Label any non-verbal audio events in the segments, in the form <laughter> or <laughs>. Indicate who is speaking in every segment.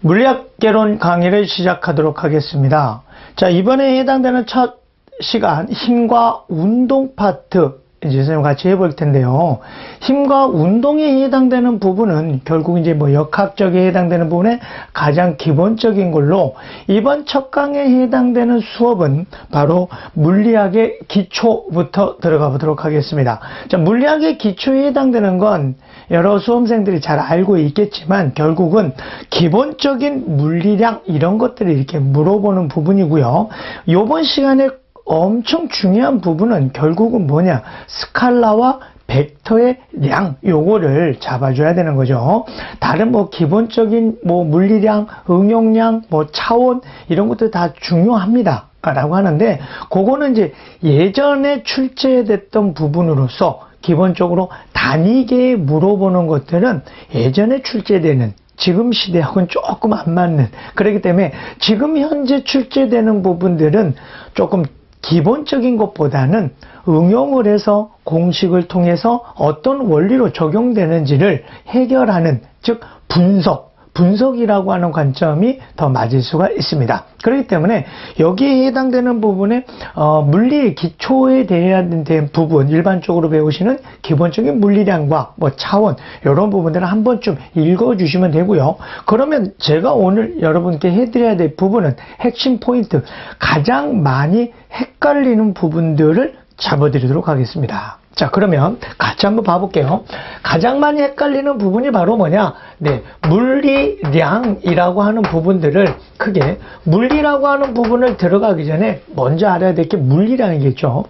Speaker 1: 물리학개론 강의를 시작하도록 하겠습니다. 자, 이번에 해당되는 첫 시간, 힘과 운동 파트, 이제 선생님 같이 해볼 텐데요. 힘과 운동에 해당되는 부분은 결국 이제 뭐 역학적에 해당되는 부분에 가장 기본적인 걸로 이번 첫 강에 해당되는 수업은 바로 물리학의 기초부터 들어가 보도록 하겠습니다. 자, 물리학의 기초에 해당되는 건 여러 수험생들이 잘 알고 있겠지만 결국은 기본적인 물리량 이런 것들을 이렇게 물어보는 부분이고요. 이번 시간에 엄청 중요한 부분은 결국은 뭐냐 스칼라와 벡터의 량 요거를 잡아줘야 되는 거죠. 다른 뭐 기본적인 뭐 물리량, 응용량, 뭐 차원 이런 것도 다 중요합니다. 라고 하는데 그거는 이제 예전에 출제됐던 부분으로서 기본적으로 단위계에 물어보는 것들은 예전에 출제되는 지금 시대하고는 조금 안 맞는 그렇기 때문에 지금 현재 출제되는 부분들은 조금 기본적인 것보다는 응용을 해서 공식을 통해서 어떤 원리로 적용되는지를 해결하는 즉 분석 분석이라고 하는 관점이 더 맞을 수가 있습니다. 그렇기 때문에 여기에 해당되는 부분에 어, 물리 기초에 대한 부분 일반적으로 배우시는 기본적인 물리량과 뭐 차원 이런 부분들을 한 번쯤 읽어주시면 되고요. 그러면 제가 오늘 여러분께 해드려야 될 부분은 핵심 포인트 가장 많이 헷갈리는 부분들을 잡아드리도록 하겠습니다. 자, 그러면 같이 한번 봐볼게요. 가장 많이 헷갈리는 부분이 바로 뭐냐? 네, 물리량이라고 하는 부분들을 크게, 물리라고 하는 부분을 들어가기 전에 먼저 알아야 될 게 물리량이겠죠.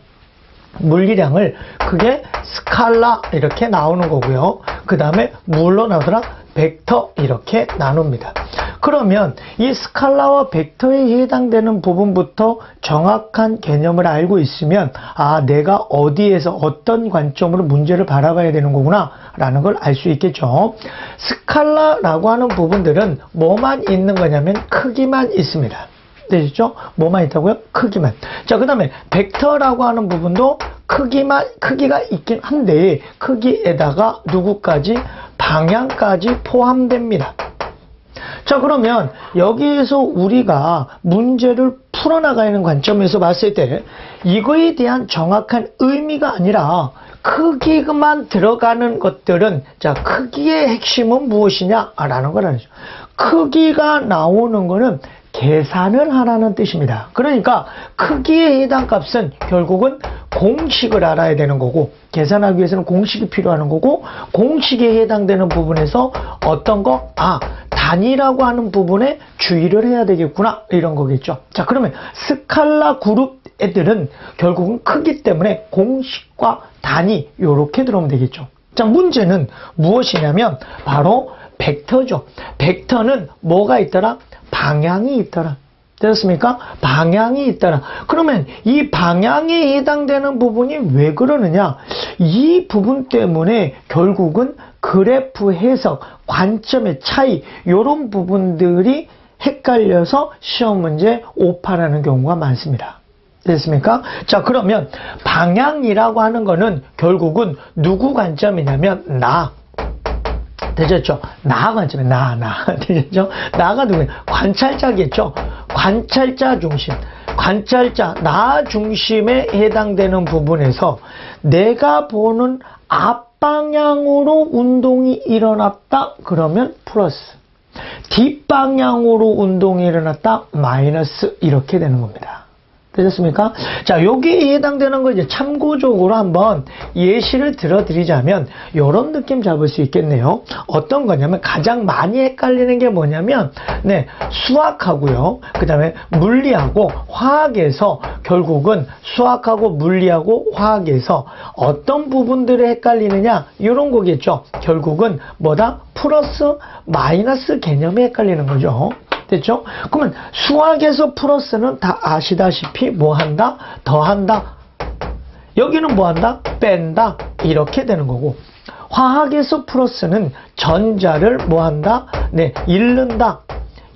Speaker 1: 물리량을 크게 스칼라 이렇게 나오는 거고요. 그 다음에 물로 나오더라 벡터 이렇게 나눕니다. 그러면 이 스칼라와 벡터에 해당되는 부분부터 정확한 개념을 알고 있으면 아 내가 어디에서 어떤 관점으로 문제를 바라봐야 되는 거구나 라는 걸 알 수 있겠죠. 스칼라라고 하는 부분들은 뭐만 있는 거냐면 크기만 있습니다. 되시죠? 뭐만 있다고요? 크기만. 자, 그 다음에 벡터라고 하는 부분도 크기만, 크기가 있긴 한데, 크기에다가 누구까지? 방향까지 포함됩니다. 자, 그러면 여기에서 우리가 문제를 풀어나가는 관점에서 봤을 때 이거에 대한 정확한 의미가 아니라 크기만 들어가는 것들은 자, 크기의 핵심은 무엇이냐라는 걸 알죠. 크기가 나오는 거는 계산을 하라는 뜻입니다. 그러니까 크기에 해당 값은 결국은 공식을 알아야 되는 거고 계산하기 위해서는 공식이 필요한 거고 공식에 해당되는 부분에서 어떤 거? 아 단위라고 하는 부분에 주의를 해야 되겠구나 이런 거겠죠. 자 그러면 스칼라 그룹 애들은 결국은 크기 때문에 공식과 단위 이렇게 들어오면 되겠죠. 자 문제는 무엇이냐면 바로 벡터죠. 벡터는 뭐가 있더라? 방향이 있더라. 되었습니까? 방향이 있더라. 그러면 이 방향에 해당되는 부분이 왜 그러느냐? 이 부분 때문에 결국은 그래프 해석, 관점의 차이, 이런 부분들이 헷갈려서 시험 문제 오파라는 경우가 많습니다. 됐습니까? 자, 그러면 방향이라고 하는 거는 결국은 누구 관점이냐면 나, 되셨죠? 나 관점에 나, 나. <laughs> 되셨죠? 나가 누구예요? 관찰자겠죠? 관찰자 중심. 관찰자, 나 중심에 해당되는 부분에서 내가 보는 앞방향으로 운동이 일어났다? 그러면 플러스. 뒷방향으로 운동이 일어났다? 마이너스. 이렇게 되는 겁니다. 되셨습니까? 자, 여기에 해당되는 거 이제 참고적으로 한번 예시를 들어드리자면 이런 느낌 잡을 수 있겠네요. 어떤 거냐면 가장 많이 헷갈리는 게 뭐냐면 네, 수학하고요. 그 다음에 물리하고 화학에서 결국은 수학하고 물리하고 화학에서 어떤 부분들이 헷갈리느냐 이런 거겠죠. 결국은 뭐다? 플러스 마이너스 개념이 헷갈리는 거죠. 됐죠? 그러면 수학에서 플러스는 다 아시다시피 뭐 한다? 더한다. 여기는 뭐 한다? 뺀다. 이렇게 되는 거고. 화학에서 플러스는 전자를 뭐 한다? 네, 잃는다.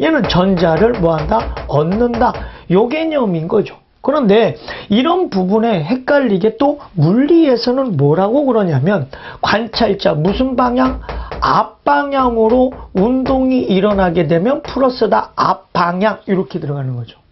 Speaker 1: 얘는 전자를 뭐 한다? 얻는다. 요 개념인 거죠. 그런데 이런 부분에 헷갈리게 또 물리에서는 뭐라고 그러냐면 관찰자 무슨 방향? 앞방향으로 운동이 일어나게 되면 플러스다 앞방향 이렇게 들어가는 거죠.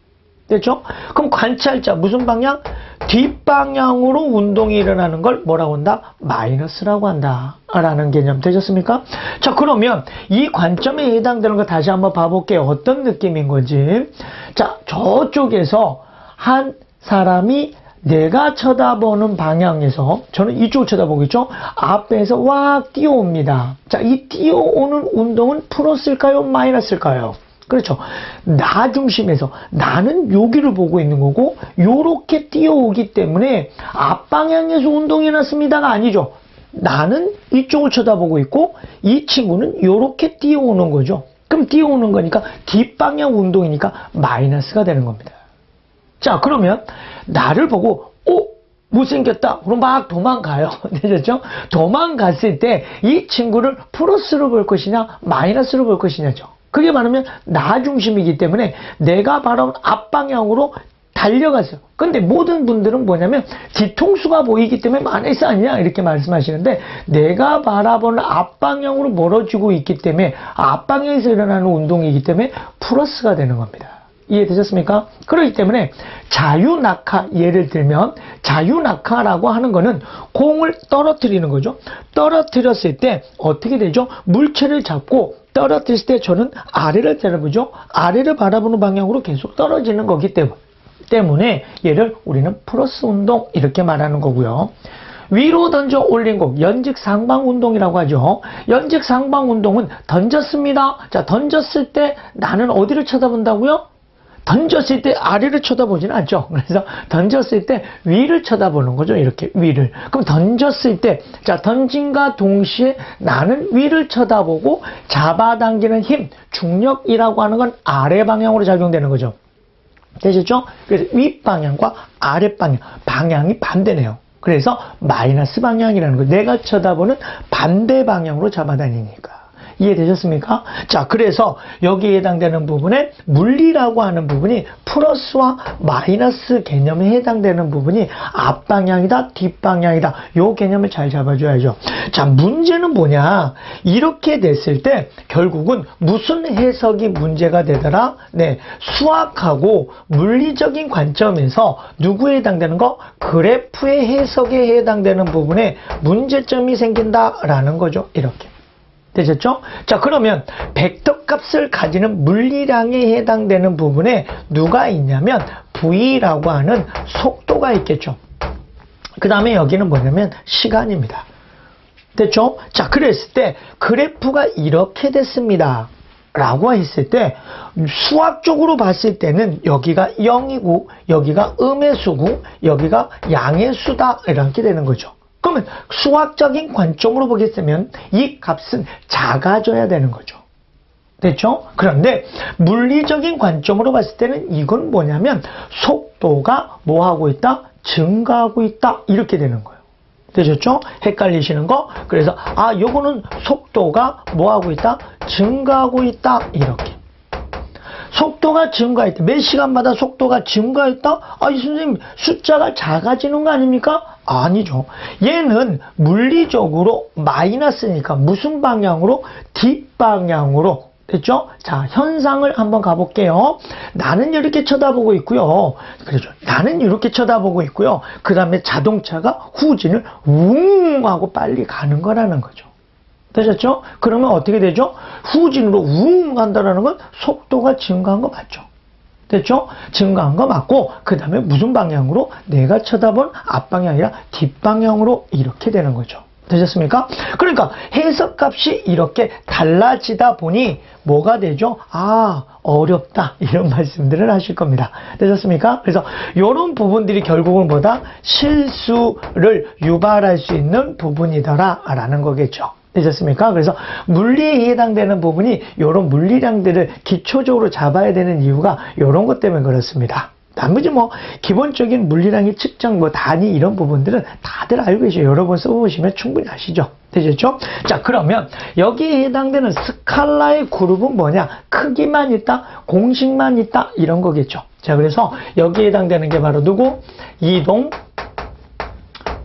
Speaker 1: 됐죠? 그럼 관찰자 무슨 방향? 뒷방향으로 운동이 일어나는 걸 뭐라고 한다? 마이너스라고 한다. 라는 개념 되셨습니까? 자, 그러면 이 관점에 해당되는 거 다시 한번 봐볼게요. 어떤 느낌인 건지. 자, 저쪽에서 한 사람이 내가 쳐다보는 방향에서 저는 이쪽을 쳐다보겠죠? 앞에서 와 뛰어옵니다. 자, 이 뛰어오는 운동은 플러스일까요? 마이너스일까요? 그렇죠. 나 중심에서 나는 여기를 보고 있는 거고 요렇게 뛰어오기 때문에 앞방향에서 운동이 났습니다가 아니죠. 나는 이쪽을 쳐다보고 있고 이 친구는 요렇게 뛰어오는 거죠. 그럼 뛰어오는 거니까 뒷방향 운동이니까 마이너스가 되는 겁니다. 자, 그러면 나를 보고 어? 못생겼다. 그럼 막 도망가요. <laughs> 되셨죠? 도망갔을 때 이 친구를 플러스로 볼 것이냐 마이너스로 볼 것이냐죠. 그게 말하면 나 중심이기 때문에 내가 바로 앞방향으로 달려갔어요. 근데 모든 분들은 뭐냐면 뒤통수가 보이기 때문에 마이너스 아니냐 이렇게 말씀하시는데 내가 바라보는 앞방향으로 멀어지고 있기 때문에 앞방향에서 일어나는 운동이기 때문에 플러스가 되는 겁니다. 이해되셨습니까? 그렇기 때문에 자유낙하 예를 들면 자유낙하라고 하는 거는 공을 떨어뜨리는 거죠. 떨어뜨렸을 때 어떻게 되죠? 물체를 잡고 떨어뜨릴 때 저는 아래를 바라보죠. 아래를 바라보는 방향으로 계속 떨어지는 거기 때문에 얘를 우리는 플러스 운동 이렇게 말하는 거고요. 위로 던져 올린 곡 연직 상방 운동이라고 하죠. 연직 상방 운동은 던졌습니다. 자, 던졌을 때 나는 어디를 쳐다본다고요? 던졌을 때 아래를 쳐다보지는 않죠. 그래서 던졌을 때 위를 쳐다보는 거죠. 이렇게 위를. 그럼 던졌을 때, 자, 던진과 동시에 나는 위를 쳐다보고 잡아당기는 힘, 중력이라고 하는 건 아래 방향으로 작용되는 거죠. 되셨죠? 그래서 윗방향과 아랫방향, 방향이 반대네요. 그래서 마이너스 방향이라는 거. 내가 쳐다보는 반대 방향으로 잡아다니니까. 이해되셨습니까? 자, 그래서 여기에 해당되는 부분에 물리라고 하는 부분이 플러스와 마이너스 개념에 해당되는 부분이 앞방향이다, 뒷방향이다. 요 개념을 잘 잡아줘야죠. 자, 문제는 뭐냐? 이렇게 됐을 때 결국은 무슨 해석이 문제가 되더라? 네, 수학하고 물리적인 관점에서 누구에 해당되는 거? 그래프의 해석에 해당되는 부분에 문제점이 생긴다라는 거죠. 이렇게. 되셨죠? 자, 그러면 벡터 값을 가지는 물리량에 해당되는 부분에 누가 있냐면 V라고 하는 속도가 있겠죠. 그 다음에 여기는 뭐냐면 시간입니다. 됐죠? 자, 그랬을 때 그래프가 이렇게 됐습니다. 라고 했을 때 수학적으로 봤을 때는 여기가 0이고 여기가 음의 수고 여기가 양의 수다 이렇게 되는 거죠. 그러면 수학적인 관점으로 보겠으면 이 값은 작아져야 되는 거죠. 됐죠? 그런데 물리적인 관점으로 봤을 때는 이건 뭐냐면 속도가 뭐하고 있다? 증가하고 있다. 이렇게 되는 거예요. 되셨죠? 헷갈리시는 거. 그래서 아, 요거는 속도가 뭐하고 있다? 증가하고 있다. 이렇게. 속도가 증가했다. 몇 시간마다 속도가 증가했다? 아, 이 선생님 숫자가 작아지는 거 아닙니까? 아니죠. 얘는 물리적으로 마이너스니까 무슨 방향으로? 뒷방향으로 됐죠? 자, 현상을 한번 가볼게요. 나는 이렇게 쳐다보고 있고요. 그렇죠. 나는 이렇게 쳐다보고 있고요. 그 다음에 자동차가 후진을 웅 하고 빨리 가는 거라는 거죠. 되셨죠? 그러면 어떻게 되죠? 후진으로 웅 간다라는 건 속도가 증가한 거 맞죠? 됐죠? 증가한 거 맞고 그 다음에 무슨 방향으로 내가 쳐다본 앞방향이 아니라 뒷방향으로 이렇게 되는 거죠. 되셨습니까? 그러니까 해석값이 이렇게 달라지다 보니 뭐가 되죠? 아 어렵다 이런 <laughs> 말씀들을 하실 겁니다. 되셨습니까? 그래서 이런 부분들이 결국은 뭐다? 실수를 유발할 수 있는 부분이더라 라는 거겠죠. 되셨습니까? 그래서 물리에 해당되는 부분이 이런 물리량들을 기초적으로 잡아야 되는 이유가 이런 것 때문에 그렇습니다. 나머지 뭐 기본적인 물리량의 측정 뭐 단위 이런 부분들은 다들 알고 계셔요. 여러 번 써보시면 충분히 아시죠. 되셨죠? 자 그러면 여기에 해당되는 스칼라의 그룹은 뭐냐? 크기만 있다, 공식만 있다 이런 거겠죠. 자 그래서 여기에 해당되는 게 바로 누구? 이동,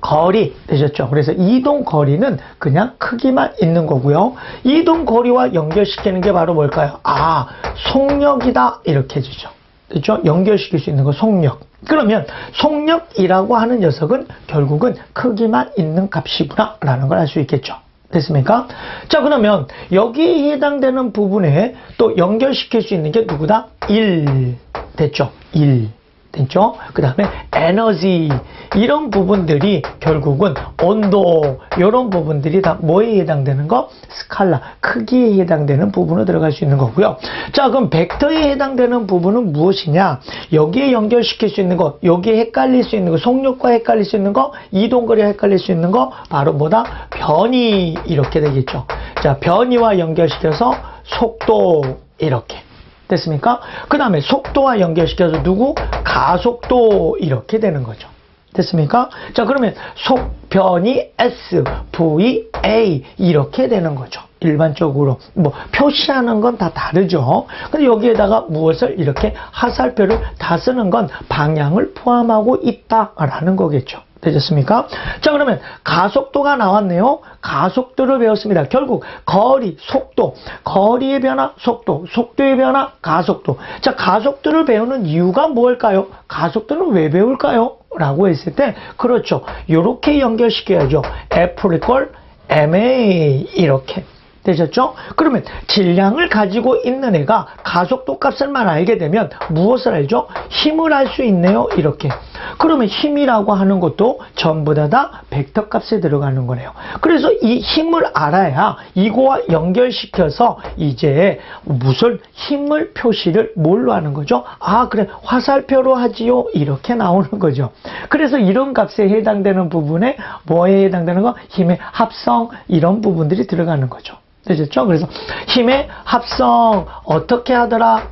Speaker 1: 거리 되셨죠? 그래서 이동 거리는 그냥 크기만 있는 거고요. 이동 거리와 연결시키는 게 바로 뭘까요? 아, 속력이다 이렇게 해주죠. 그렇죠? 연결시킬 수 있는 거 속력. 그러면 속력이라고 하는 녀석은 결국은 크기만 있는 값이구나 라는 걸 알 수 있겠죠. 됐습니까? 자 그러면 여기에 해당되는 부분에 또 연결시킬 수 있는 게 누구다? 1 됐죠? 1 됐죠? 그 다음에 에너지 이런 부분들이 결국은 온도 이런 부분들이 다 뭐에 해당되는 거? 스칼라 크기에 해당되는 부분으로 들어갈 수 있는 거고요. 자 그럼 벡터에 해당되는 부분은 무엇이냐? 여기에 연결시킬 수 있는 거, 여기에 헷갈릴 수 있는 거, 속력과 헷갈릴 수 있는 거, 이동거리와 헷갈릴 수 있는 거 바로 뭐다? 변이 이렇게 되겠죠. 자 변이와 연결시켜서 속도 이렇게 됐습니까? 그 다음에 속도와 연결시켜서 누구? 가속도 이렇게 되는 거죠. 됐습니까? 자 그러면 속변이 S, V, A 이렇게 되는 거죠. 일반적으로 뭐 표시하는 건 다 다르죠. 근데 여기에다가 무엇을 이렇게 하살표를 다 쓰는 건 방향을 포함하고 있다라는 거겠죠. 되셨습니까? 자 그러면 가속도가 나왔네요. 가속도를 배웠습니다. 결국 거리, 속도, 거리의 변화, 속도, 속도의 변화, 가속도. 자 가속도를 배우는 이유가 뭘까요? 가속도는 왜 배울까요? 라고 했을 때 그렇죠. 이렇게 연결시켜야죠. F 이퀄 MA 이렇게. 되셨죠? 그러면 질량을 가지고 있는 애가 가속도 값을만 알게 되면 무엇을 알죠? 힘을 알 수 있네요. 이렇게. 그러면 힘이라고 하는 것도 전부 다 다 벡터 값에 들어가는 거네요. 그래서 이 힘을 알아야 이거와 연결시켜서 이제 무슨 힘을 표시를 뭘로 하는 거죠? 아, 그래. 화살표로 하지요. 이렇게 나오는 거죠. 그래서 이런 값에 해당되는 부분에 뭐에 해당되는 거? 힘의 합성 이런 부분들이 들어가는 거죠. 되셨죠? 그래서 힘의 합성 어떻게 하더라?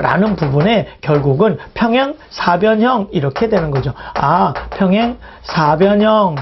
Speaker 1: 라는 부분에 결국은 평행 사변형 이렇게 되는 거죠. 아, 평행 사변형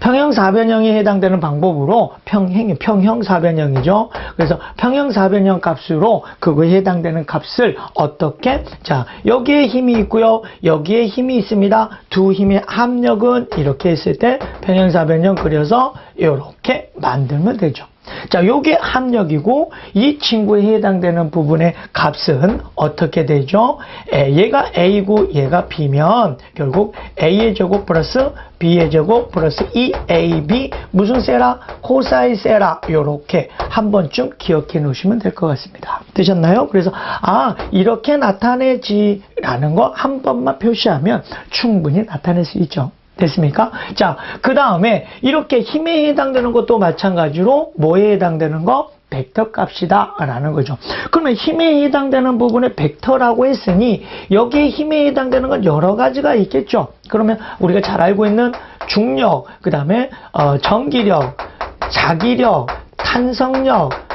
Speaker 1: 평형 사변형에 해당되는 방법으로 평행 평형 사변형이죠. 그래서 평형 사변형 값으로 그거에 해당되는 값을 어떻게 자 여기에 힘이 있고요. 여기에 힘이 있습니다. 두 힘의 합력은 이렇게 했을 때 평형 사변형 그려서 이렇게 만들면 되죠. 자, 요게 합력이고 이 친구에 해당되는 부분의 값은 어떻게 되죠? 에, 얘가 A고 얘가 B면 결국 A의 제곱 플러스 B의 제곱 플러스 2AB 무슨 세라? 코사인 세라 요렇게 한 번쯤 기억해 놓으시면 될 것 같습니다. 되셨나요? 그래서 아 이렇게 나타내지라는 거 한 번만 표시하면 충분히 나타낼 수 있죠. 됐습니까? 자, 그 다음에 이렇게 힘에 해당되는 것도 마찬가지로 뭐에 해당되는 거? 벡터 값이다 라는 거죠. 그러면 힘에 해당되는 부분에 벡터라고 했으니 여기에 힘에 해당되는 건 여러 가지가 있겠죠. 그러면 우리가 잘 알고 있는 중력, 그 다음에 어, 전기력, 자기력, 탄성력,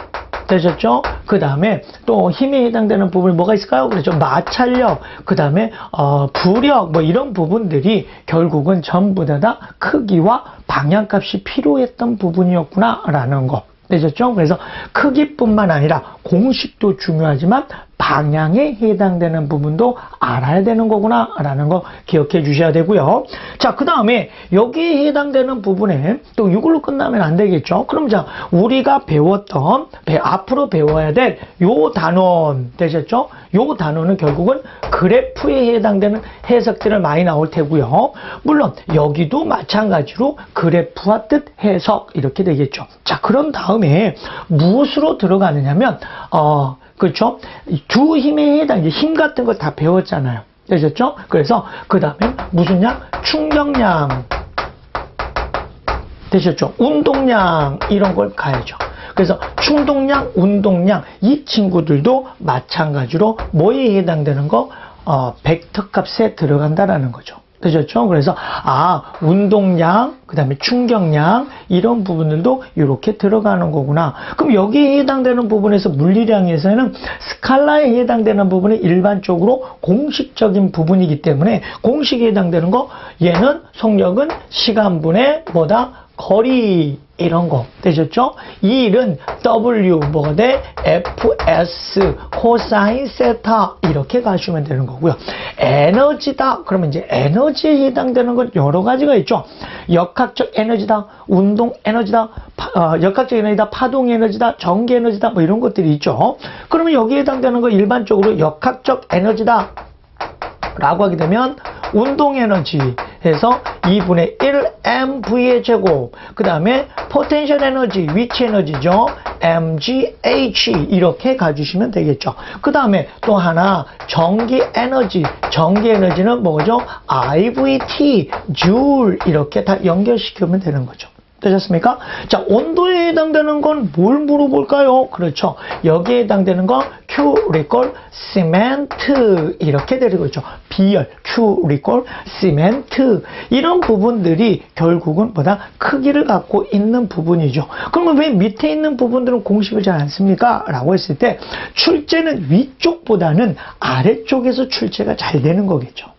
Speaker 1: 되셨죠? 그 다음에 또 힘에 해당되는 부분이 뭐가 있을까요? 그렇죠. 마찰력, 그 다음에 어, 부력, 뭐 이런 부분들이 결국은 전부 다, 다 크기와 방향값이 필요했던 부분이었구나 라는 거. 되셨죠? 그래서 크기뿐만 아니라 공식도 중요하지만 방향에 해당되는 부분도 알아야 되는 거구나 라는 거 기억해 주셔야 되고요. 자 그 다음에 여기에 해당되는 부분에 또 이걸로 끝나면 안 되겠죠? 그럼 자 우리가 배웠던 배, 앞으로 배워야 될 요 단원 되셨죠? 요 단원은 결국은 그래프에 해당되는 해석들을 많이 나올 테고요. 물론 여기도 마찬가지로 그래프와 뜻 해석 이렇게 되겠죠. 자 그런 다음에 무엇으로 들어가느냐면 어 그렇죠? 두 힘에 해당, 이제 힘 같은 거다 배웠잖아요. 되셨죠? 그래서 그 다음에 무슨 양? 충격량. 되셨죠? 운동량 이런 걸 가야죠. 그래서 충동량, 운동량 이 친구들도 마찬가지로 뭐에 해당되는 거? 어, 벡터 값에 들어간다라는 거죠. 되셨죠? 그래서 아 운동량, 그 다음에 충격량 이런 부분들도 이렇게 들어가는 거구나. 그럼 여기에 해당되는 부분에서 물리량에서는 스칼라에 해당되는 부분이 일반적으로 공식적인 부분이기 때문에 공식에 해당되는 거 얘는 속력은 시간분의 뭐다 거리 이런 거 되셨죠? 이 일은 W 뭐가 돼? FS 코사인 세타 이렇게 가시면 되는 거고요. 에너지다 그러면 이제 에너지에 해당되는 건 여러 가지가 있죠. 역학적 에너지다, 운동 에너지다, 파- 어, 역학적 에너지다, 파동 에너지다, 전기 에너지다 뭐 이런 것들이 있죠. 그러면 여기에 해당되는 건 일반적으로 역학적 에너지다 라고 하게 되면 운동 에너지 해서 2분의 1 mv의 제곱 그 다음에 포텐셜 에너지 위치 에너지죠 mgh 이렇게 가주시면 되겠죠. 그 다음에 또 하나 전기 에너지 전기 에너지는 뭐죠? ivt 줄 이렇게 다 연결시키면 되는 거죠 되셨습니까? 자, 온도에 해당되는 건 뭘 물어볼까요? 그렇죠. 여기에 해당되는 건 큐리콜 시멘트 이렇게 되고 있죠. 비열, 큐리콜 시멘트 이런 부분들이 결국은 보다 크기를 갖고 있는 부분이죠. 그러면 왜 밑에 있는 부분들은 공식을 잘 안 씁니까? 라고 했을 때 출제는 위쪽보다는 아래쪽에서 출제가 잘 되는 거겠죠.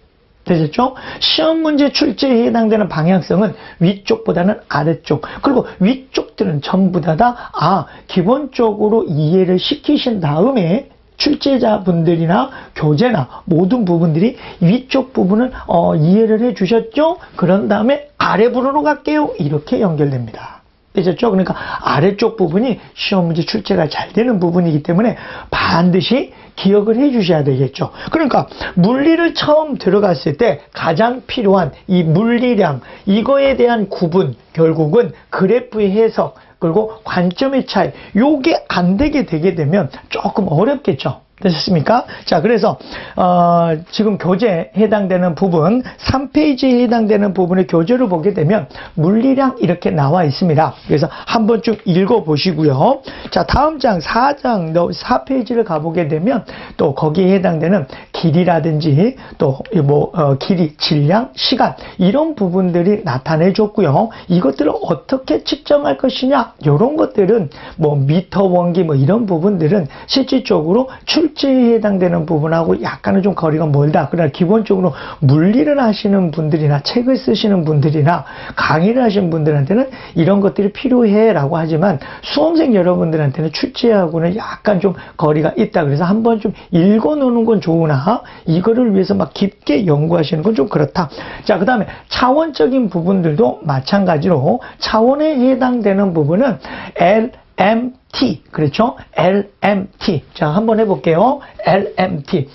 Speaker 1: 되셨죠? 시험 문제 출제에 해당되는 방향성은 위쪽보다는 아래쪽. 그리고 위쪽들은 전부 다, 다, 아, 기본적으로 이해를 시키신 다음에 출제자분들이나 교재나 모든 부분들이 위쪽 부분은 어, 이해를 해 주셨죠? 그런 다음에 아래 부분으로 갈게요. 이렇게 연결됩니다. 되셨죠? 그러니까 아래쪽 부분이 시험 문제 출제가 잘 되는 부분이기 때문에 반드시 기억을 해 주셔야 되겠죠. 그러니까 물리를 처음 들어갔을 때 가장 필요한 이 물리량, 이거에 대한 구분, 결국은 그래프의 해석, 그리고 관점의 차이, 요게 안 되게 되게 되면 조금 어렵겠죠. 되셨습니까? 자, 그래서, 어, 지금 교재에 해당되는 부분, 3페이지에 해당되는 부분의 교재를 보게 되면 물리량 이렇게 나와 있습니다. 그래서 한번 좀 읽어 보시고요. 자, 다음 장, 4장, 4페이지를 가보게 되면 또 거기에 해당되는 길이라든지 또 뭐, 어, 길이, 질량, 시간, 이런 부분들이 나타내 줬고요. 이것들을 어떻게 측정할 것이냐, 이런 것들은 뭐 미터 원기 뭐 이런 부분들은 실질적으로 출 제에 해당되는 부분하고 약간은 좀 거리가 멀다. 그러나 기본적으로 물리를 하시는 분들이나 책을 쓰시는 분들이나 강의를 하시는 분들한테는 이런 것들이 필요해라고 하지만 수험생 여러분들한테는 출제하고는 약간 좀 거리가 있다. 그래서 한번 좀 읽어놓는 건 좋으나 이거를 위해서 막 깊게 연구하시는 건 좀 그렇다. 자, 그 다음에 차원적인 부분들도 마찬가지로 차원에 해당되는 부분은 L LMT 그렇죠? LMT 자 한번 해볼게요. LMT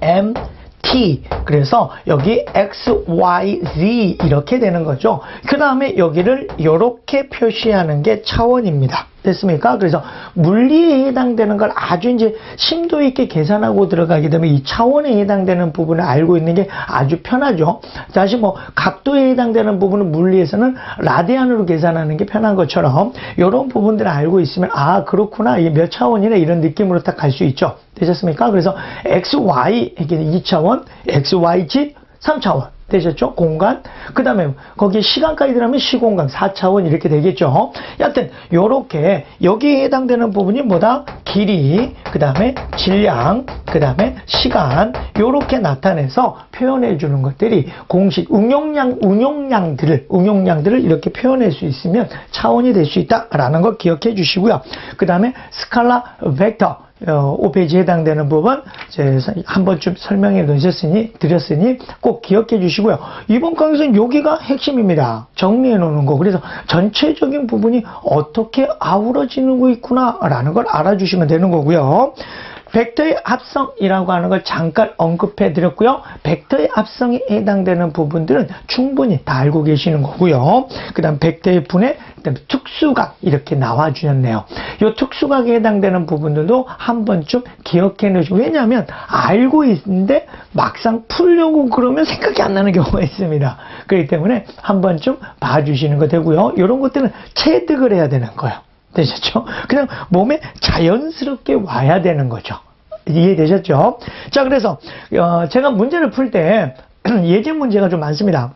Speaker 1: LMT 그래서 여기 X, Y, Z 이렇게 되는 거죠. 그 다음에 여기를 이렇게 표시하는 게 차원입니다. 됐습니까? 그래서 물리에 해당되는 걸 아주 이제 심도 있게 계산하고 들어가게 되면 이 차원에 해당되는 부분을 알고 있는 게 아주 편하죠. 다시 뭐 각도에 해당되는 부분은 물리에서는 라디안으로 계산하는 게 편한 것처럼 이런 부분들을 알고 있으면 아 그렇구나 이게 몇 차원이나 이런 느낌으로 딱 갈 수 있죠. 되셨습니까? 그래서 x, y 이게 2차원, x, y, z 3차원. 되셨죠? 공간. 그 다음에 거기에 시간까지 들어가면 시공간 4차원 이렇게 되겠죠. 여하튼 요렇게 여기에 해당되는 부분이 뭐다? 길이, 그 다음에 질량, 그 다음에 시간 요렇게 나타내서 표현해 주는 것들이 공식 응용량 응용량들을 응용량들을 이렇게 표현할 수 있으면 차원이 될 수 있다라는 걸 기억해 주시고요. 그 다음에 스칼라 벡터 어, 5페이지에 해당되는 부분 한 번쯤 설명해 놓으셨으니 드렸으니 꼭 기억해 주시고요. 이번 강의는 여기가 핵심입니다. 정리해 놓는 거. 그래서 전체적인 부분이 어떻게 아우러지는 있구나라는 걸 알아주시면 되는 거고요. 벡터의 합성이라고 하는 걸 잠깐 언급해 드렸고요. 벡터의 합성에 해당되는 부분들은 충분히 다 알고 계시는 거고요. 그 다음 벡터의 분해, 그 다음 특수각 이렇게 나와 주셨네요. 이 특수각에 해당되는 부분들도 한 번쯤 기억해 놓으시고 왜냐하면 알고 있는데 막상 풀려고 그러면 생각이 안 나는 경우가 있습니다. 그렇기 때문에 한 번쯤 봐주시는 거 되고요. 이런 것들은 체득을 해야 되는 거예요. 되셨죠? 그냥 몸에 자연스럽게 와야 되는 거죠. 이해되셨죠? 자, 그래서, 어, 제가 문제를 풀 때, <clears throat> 예제 문제가 좀 많습니다.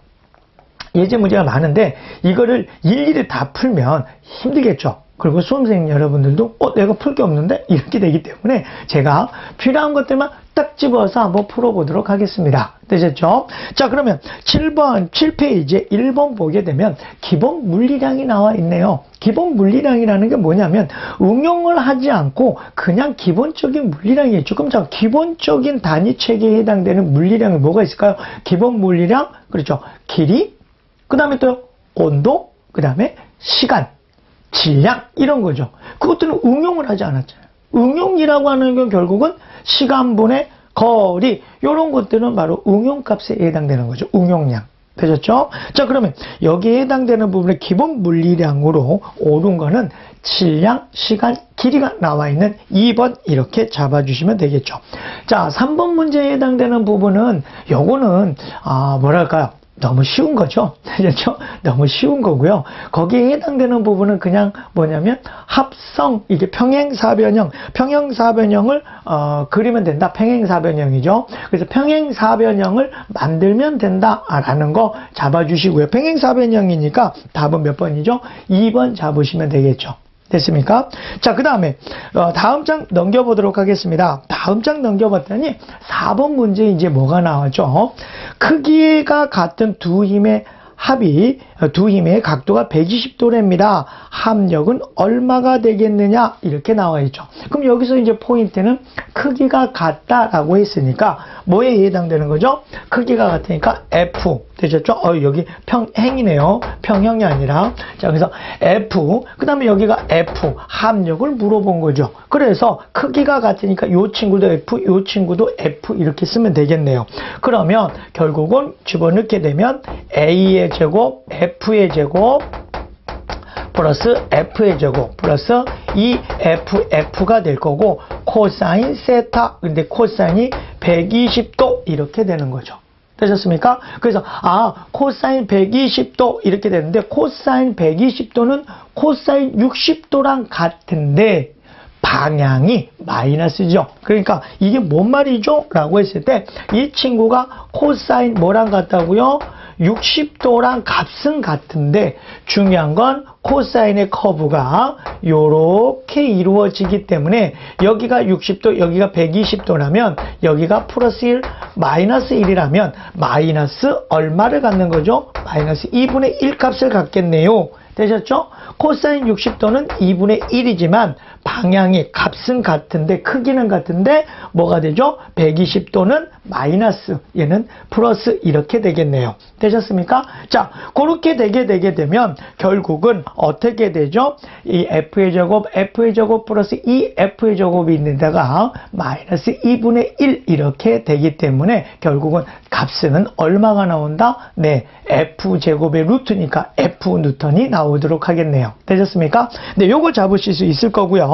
Speaker 1: 예제 문제가 많은데 이거를 일일이 다 풀면 힘들겠죠. 그리고 수험생 여러분들도 어 내가 풀 게 없는데 이렇게 되기 때문에 제가 필요한 것들만 딱 집어서 한번 풀어보도록 하겠습니다. 되셨죠? 자 그러면 7번 7페이지에 1번 보게 되면 기본 물리량이 나와 있네요. 기본 물리량이라는 게 뭐냐면 응용을 하지 않고 그냥 기본적인 물리량이에요. 조금 전 기본적인 단위 체계에 해당되는 물리량이 뭐가 있을까요? 기본 물리량 그렇죠. 길이 그 다음에 또 온도 그 다음에 시간 질량 이런 거죠. 그것들은 응용을 하지 않았잖아요. 응용이라고 하는 건 결국은 시간분의 거리 이런 것들은 바로 응용값에 해당되는 거죠. 응용량. 되셨죠? 자 그러면 여기에 해당되는 부분의 기본 물리량으로 오른 거는 질량, 시간, 길이가 나와 있는 2번 이렇게 잡아주시면 되겠죠. 자 3번 문제에 해당되는 부분은 요거는 아 뭐랄까요? 너무 쉬운 거죠. <laughs> 그렇죠? 너무 쉬운 거고요. 거기에 해당되는 부분은 그냥 뭐냐면 합성 이게 평행사변형, 평행사변형을 어, 그리면 된다. 평행사변형이죠. 그래서 평행사변형을 만들면 된다라는 거 잡아주시고요. 평행사변형이니까 답은 몇 번이죠? 2번 잡으시면 되겠죠. 됐습니까? 자, 그 다음에, 어, 다음 장 넘겨보도록 하겠습니다. 다음 장 넘겨봤더니, 4번 문제 이제 뭐가 나왔죠? 크기가 같은 두 힘의 합이 두 힘의 각도가 120도랍니다. 합력은 얼마가 되겠느냐 이렇게 나와 있죠. 그럼 여기서 이제 포인트는 크기가 같다라고 했으니까 뭐에 해당되는 거죠? 크기가 같으니까 F 되셨죠? 어, 여기 평행이네요. 평형이 아니라 자 그래서 F 그 다음에 여기가 F 합력을 물어본 거죠. 그래서 크기가 같으니까 이 친구도 F, 이 친구도 F 이렇게 쓰면 되겠네요. 그러면 결국은 집어넣게 되면 A의 제곱, 의 제곱 플러스 F의 제곱 플러스 2FF가 될 거고 코사인 세타 근데 코사인이 120도 이렇게 되는 거죠. 되셨습니까? 그래서 아 코사인 120도 이렇게 되는데 코사인 120도는 코사인 60도랑 같은데 방향이 마이너스죠. 그러니까 이게 뭔 말이죠? 라고 했을 때 이 친구가 코사인 뭐랑 같다고요? 60도랑 값은 같은데 중요한 건 코사인의 커브가 이렇게 이루어지기 때문에 여기가 60도 여기가 120도라면 여기가 플러스 1 마이너스 1이라면 마이너스 얼마를 갖는 거죠? 마이너스 2분의 1 값을 갖겠네요. 되셨죠? 코사인 60도는 2분의 1이지만 방향이 값은 같은데 크기는 같은데 뭐가 되죠? 120도는 마이너스 얘는 플러스 이렇게 되겠네요. 되셨습니까? 자 그렇게 되게 되게 되면 결국은 어떻게 되죠? 이 f의 제곱 f의 제곱 플러스 2f의 제곱이 있는 데가 마이너스 2분의 1 이렇게 되기 때문에 결국은 값은 얼마가 나온다? 네 f제곱의 루트니까 f 뉴턴이 나오도록 하겠네요. 되셨습니까? 네 요걸 잡으실 수 있을 거고요.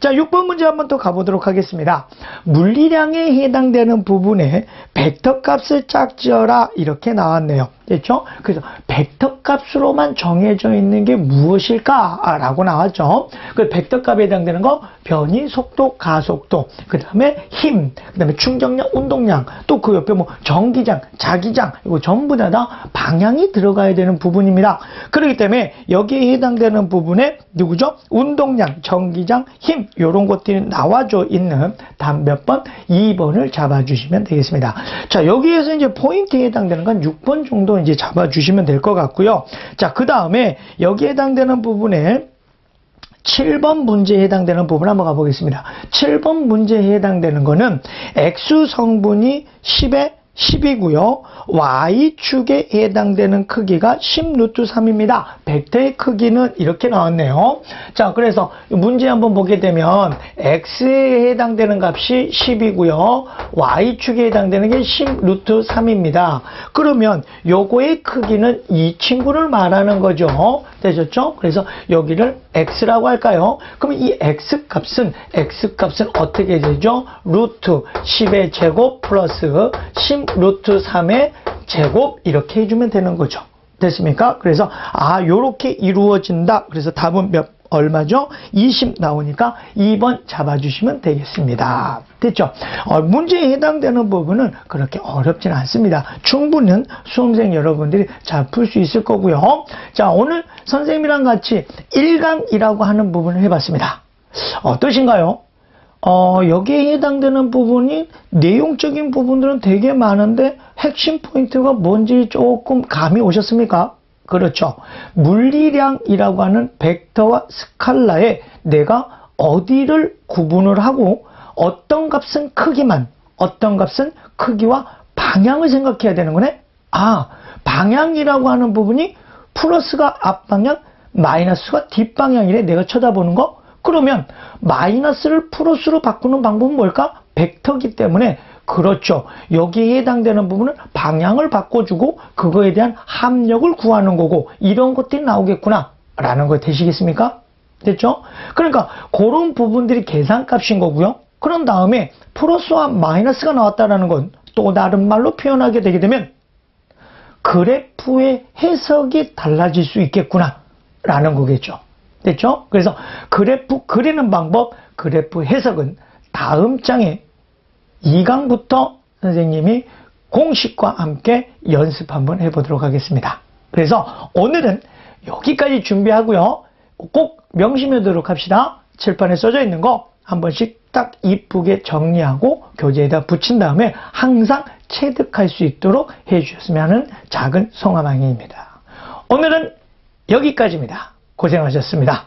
Speaker 1: 자 6번 문제 한번 더 가보도록 하겠습니다. 물리량에 해당되는 부분에 벡터 값을 짝지어라 이렇게 나왔네요. 됐죠? 그래서 벡터 값으로만 정해져 있는 게 무엇일까? 라고 나왔죠. 그 벡터 값에 해당되는 거 변이, 속도, 가속도, 그 다음에 힘, 그 다음에 충격량, 운동량, 또 그 옆에 뭐 전기장, 자기장, 이거 전부 다, 다 방향이 들어가야 되는 부분입니다. 그렇기 때문에 여기에 해당되는 부분에 누구죠? 운동량, 전기장, 힘, 이런 것들이 나와져 있는 다음 몇 번? 2번을 잡아주시면 되겠습니다. 자, 여기에서 이제 포인트에 해당되는 건 6번 정도 이제 잡아주시면 될 것 같고요. 자, 그 다음에 여기에 해당되는 부분에 7번 문제에 해당되는 부분 한번 가보겠습니다. 7번 문제에 해당되는 거는 액수 성분이 10에 10이고요. Y축에 해당되는 크기가 10 루트 3입니다. 벡터의 크기는 이렇게 나왔네요. 자, 그래서 문제 한번 보게 되면 X에 해당되는 값이 10이고요. Y축에 해당되는 게 10 루트 3입니다. 그러면 요거의 크기는 이 친구를 말하는 거죠. 되셨죠? 그래서 여기를 X라고 할까요? 그럼 이 X 값은, X 값은 어떻게 되죠? 루트 10의 제곱 플러스 10 루트 3의 제곱 이렇게 해주면 되는 거죠. 됐습니까? 그래서 아 요렇게 이루어진다. 그래서 답은 몇 얼마죠? 20 나오니까 2번 잡아주시면 되겠습니다. 됐죠? 어, 문제에 해당되는 부분은 그렇게 어렵진 않습니다. 충분히 수험생 여러분들이 잘 풀 수 있을 거고요. 자, 오늘 선생님이랑 같이 1강이라고 하는 부분을 해봤습니다. 어떠신가요? 어, 여기에 해당되는 부분이 내용적인 부분들은 되게 많은데 핵심 포인트가 뭔지 조금 감이 오셨습니까? 그렇죠. 물리량이라고 하는 벡터와 스칼라에 내가 어디를 구분을 하고 어떤 값은 크기만, 어떤 값은 크기와 방향을 생각해야 되는 거네? 아, 방향이라고 하는 부분이 플러스가 앞방향, 마이너스가 뒷방향이래. 내가 쳐다보는 거? 그러면 마이너스를 플러스로 바꾸는 방법은 뭘까? 벡터기 때문에 그렇죠. 여기에 해당되는 부분은 방향을 바꿔주고 그거에 대한 합력을 구하는 거고 이런 것들이 나오겠구나 라는 거 되시겠습니까? 됐죠? 그러니까 그런 부분들이 계산값인 거고요. 그런 다음에 플러스와 마이너스가 나왔다는 건 또 다른 말로 표현하게 되게 되면 그래프의 해석이 달라질 수 있겠구나 라는 거겠죠. 됐죠? 그래서 그래프 그리는 방법, 그래프 해석은 다음 장에 2강부터 선생님이 공식과 함께 연습 한번 해보도록 하겠습니다. 그래서 오늘은 여기까지 준비하고요. 꼭 명심하도록 합시다. 칠판에 써져 있는 거 한 번씩 딱 이쁘게 정리하고 교재에다 붙인 다음에 항상 체득할 수 있도록 해주셨으면 하는 작은 소망입니다. 오늘은 여기까지입니다. 고생하셨습니다.